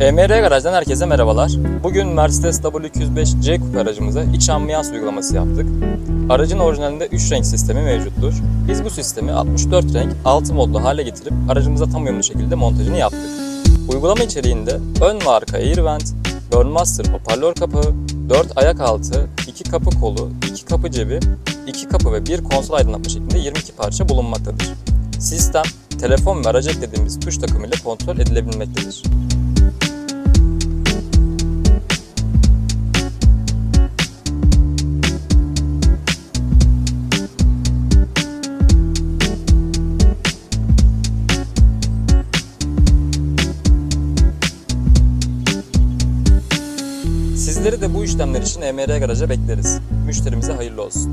EMR Garaj'dan herkese merhabalar. Bugün Mercedes W205 C Coupe aracımıza iç ambiyans uygulaması yaptık. Aracın orijinalinde 3 renk sistemi mevcuttur. Biz bu sistemi 64 renk 6 modlu hale getirip aracımıza tam uyumlu şekilde montajını yaptık. Uygulama içeriğinde ön ve arka air vent, Burnmaster hoparlör kapağı, 4 ayak altı, 2 kapı kolu, 2 kapı cebi, 2 kapı ve 1 konsol aydınlatma şeklinde 22 parça bulunmaktadır. Sistem, telefon ve araca eklediğimiz tuş takımıyla kontrol edilebilmektedir. Sizleri de bu işlemler için EMR Garaj'a bekleriz. Müşterimize hayırlı olsun.